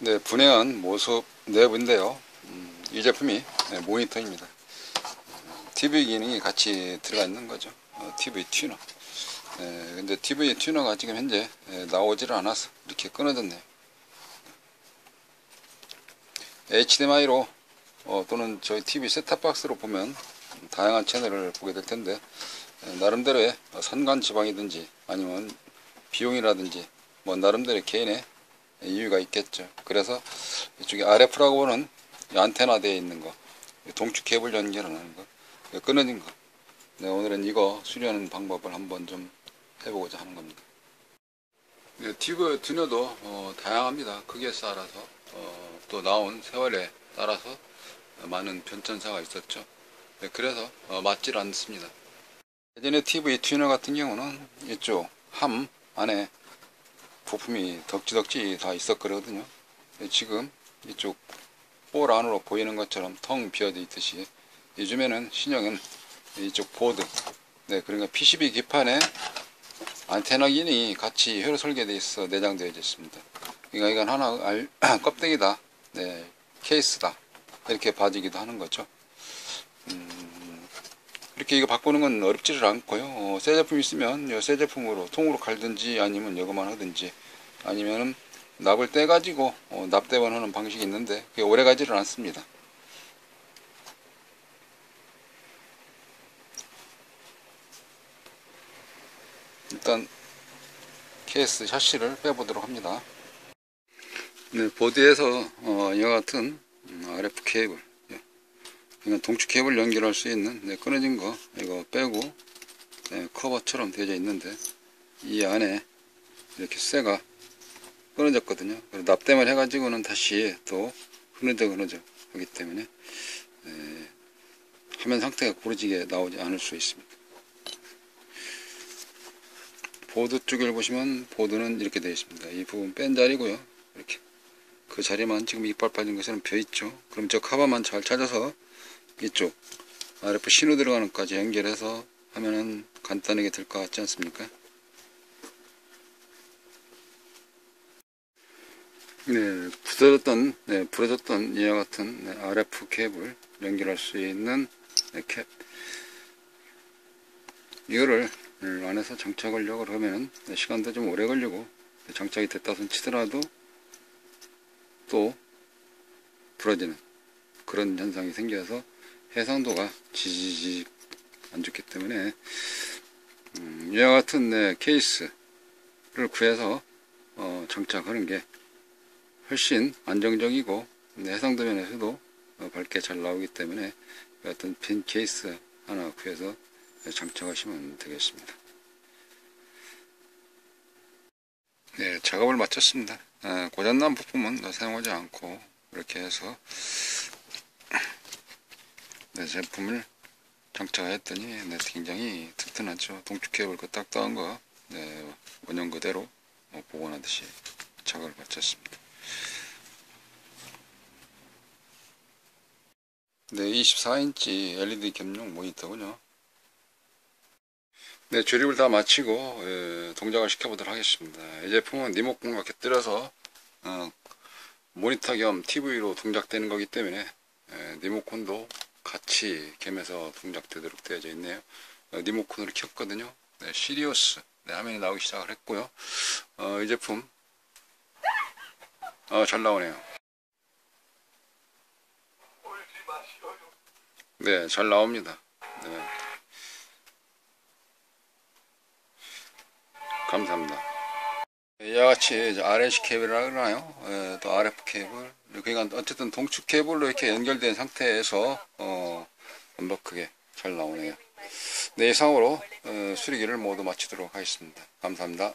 네, 분해한 모습 내부인데요. 음, 이 제품이 네, 모니터입니다. TV 기능이 같이 들어가 있는 거죠. 어, TV 튜너. 네, 근데 TV 튜너가 지금 현재 예, 나오지를 않아서 이렇게 끊어졌네요. HDMI로 어, 또는 저희 TV 셋탑박스로 보면 다양한 채널을 보게 될 텐데 예, 나름대로의 산간 지방이든지 아니면 비용이라든지 뭐 나름대로 개인의 이유가 있겠죠. 그래서 이쪽에 RF라고 보는 안테나 되어 있는 거, 동축 케이블 연결하는 거, 끊어진 거. 네, 오늘은 이거 수리하는 방법을 한번 좀 해보고자 하는 겁니다. 네, 튜브 튜너도 어, 다양합니다. 크기에 따라서 어, 또 나온 세월에 따라서 많은 변천사가 있었죠. 네, 그래서 어, 맞질 않습니다. 예전에 TV 튜너 같은 경우는 이쪽 함 안에 부품이 덕지덕지 다 있었거든요. 지금 이쪽 볼 안으로 보이는 것처럼 텅 비어져 있듯이 요즘에는 신형은 이쪽 보드 네 그러니까 PCB 기판에 안테나 기능이 같이 회로 설계되어 있어 내장되어 있습니다. 그러니까 이건 하나 알, 껍데기다 네 케이스다 이렇게 봐지기도 하는 거죠. 음, 이렇게 이거 바꾸는 건 어렵지를 않고요. 어, 새 제품 있으면 새 제품으로 통으로 갈든지 아니면 이거만 하든지 아니면은 납을 떼 가지고 어, 납대만 하는 방식이 있는데 그게 오래 가지를 않습니다. 일단 케이스 샤시를 빼보도록 합니다. 네, 보드에서 어, 이와 같은 음, RF 케이블 예. 이건 동축 케이블 연결할 수 있는 네, 끊어진 거 이거 빼고 네, 커버처럼 되어 있는데 이 안에 이렇게 쇠가 끊어졌거든요. 납땜을 해가지고는 다시 또 흐느적 흐느적 하기 때문에 에, 화면 상태가 고르지게 나오지 않을 수 있습니다. 보드 쪽을 보시면 보드는 이렇게 되어 있습니다. 이 부분 뺀 자리고요. 이렇게 그 자리만 지금 이빨 빠진 것처럼 비어 있죠. 그럼 저 카바만 잘 찾아서 이쪽 RF 신호 들어가는 것까지 연결해서 하면은 간단하게 될 것 같지 않습니까? 네, 부서졌던, 네, 부러졌던 이와 같은 네, RF 케이블 연결할 수 있는 네, 캡. 이거를 안에서 장착하려고 그러면 네, 시간도 좀 오래 걸리고 네, 장착이 됐다 손 치더라도 또 부러지는 그런 현상이 생겨서 해상도가 지지직 안 좋기 때문에 음, 이와 같은 네, 케이스를 구해서 어, 장착하는 게 훨씬 안정적이고 해상도 면에서도 어, 밝게 잘 나오기 때문에 어떤 핀 케이스 하나 구해서 장착하시면 되겠습니다. 네, 작업을 마쳤습니다. 아, 고장난 부품은 사용하지 않고 이렇게 해서 네, 제품을 장착했더니 네, 굉장히 튼튼하죠. 동축 케이블 그 딱딱한 거 네, 원형 그대로 뭐 복원하듯이 작업을 마쳤습니다. 네, 24인치 LED 겸용 모니터군요. 네, 조립을 다 마치고 예, 동작을 시켜보도록 하겠습니다. 이 제품은 리모컨과 곁들여서 어, 모니터 겸 TV로 동작되는 거기 때문에 예, 리모컨도 같이 겸해서 동작되도록 되어져 있네요. 어, 리모컨으로 켰거든요. 네, 시리어스 네, 화면이 나오기 시작을 했고요. 어, 이 제품 어, 잘 나오네요. 네, 잘 나옵니다. 네. 감사합니다. 이와 같이 RNC 케이블이라 그러나요? 예, 또 RF 케이블. 그러니까 어쨌든 동축 케이블로 이렇게 연결된 상태에서 어, 완벽하게 잘 나오네요. 네, 이상으로 어, 수리기를 모두 마치도록 하겠습니다. 감사합니다.